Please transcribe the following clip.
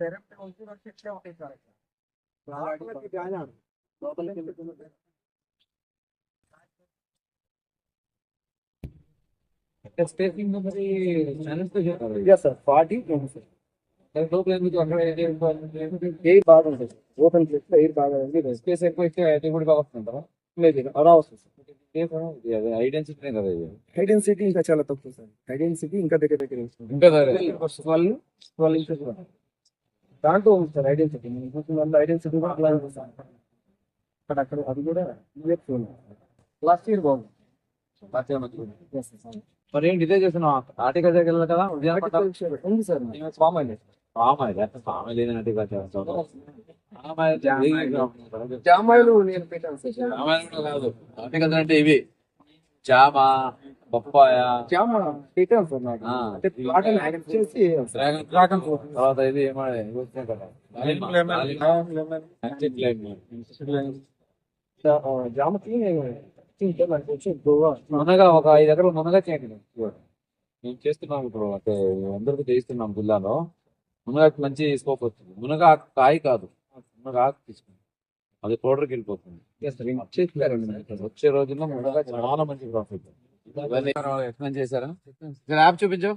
Direct వచ్చి వచ్చి ఇట్లే ఉంటాయి సార్ ఇక్కడ. లోపలికి వెళ్ళి- స్పేసింగ్ మరి ఛానల్స్ తో చేస్తారు Yes, sir. 40 20, sir. లోపల ఎందుకు అక్కడ ఎయిర్ బాగా ఉంటుంది ఓపెన్ ప్లేస్ లో ఎయిర్ బాగా ఉంది స్పేస్ ఎక్కువ ఇస్తే ఐటీ కూడా బాగా వస్తుంటారా లేదు అలా వస్తుంది సార్ ఐడెన్సిటీ కదా ఇది హైడెన్సిటీ ఇంకా చాలా తక్కువ సార్ హైడెన్సిటీ ఇంకా దగ్గర దగ్గర వస్తుంది ఇంకా సరే ట్వెల్వ్ ట్వెల్వ్ ఇంచెస్ దాంట్లో ఉంది సార్ ఐడెన్సిటీ నేను చూసిన ఐడెన్సిటీ కూడా అలా ఉంది సార్. అక్కడ అక్కడ అది కూడా లాస్ట్ ఇయర్ బాగుంది. మరి ఏంటి ఇదే చేస్తున్నాం ఆర్టికల్ దగ్గర కదా? ఉంది సార్. ఫామ్ అయింది ఫామ్ అయింది అంటే ఫామ్ లేని ఆర్టికల్ జామాయిలు నేను పెట్టాను సార్ కాదు. అంటే ఇవి. జామ. బొప్పాయ? Dragon fruit. తర్వాత ఇది ఏమో ఇవి వచ్చాయి కదా. Magic lemon. జామకి మునగా ఒక ఐదు ఎకరాలు మునగా చేయండి మేము చేస్తున్నాం ఇప్పుడు అంటే అందరికీ చేయిస్తున్నాం జిల్లాలో. మునగాకు మంచి స్కోప్ వస్తుంది. మునగా ఆకు కాయ కాదు. మునగా ఆకు తీసుకుంది. అది పౌడర్కి వెళ్ళిపోతుంది. వచ్చే రోజుల్లో మునగా చాలా మంచి ప్రాఫిట్ ఎక్స్ప్లెయిన్ చేశారా? యాప్ చూపించు.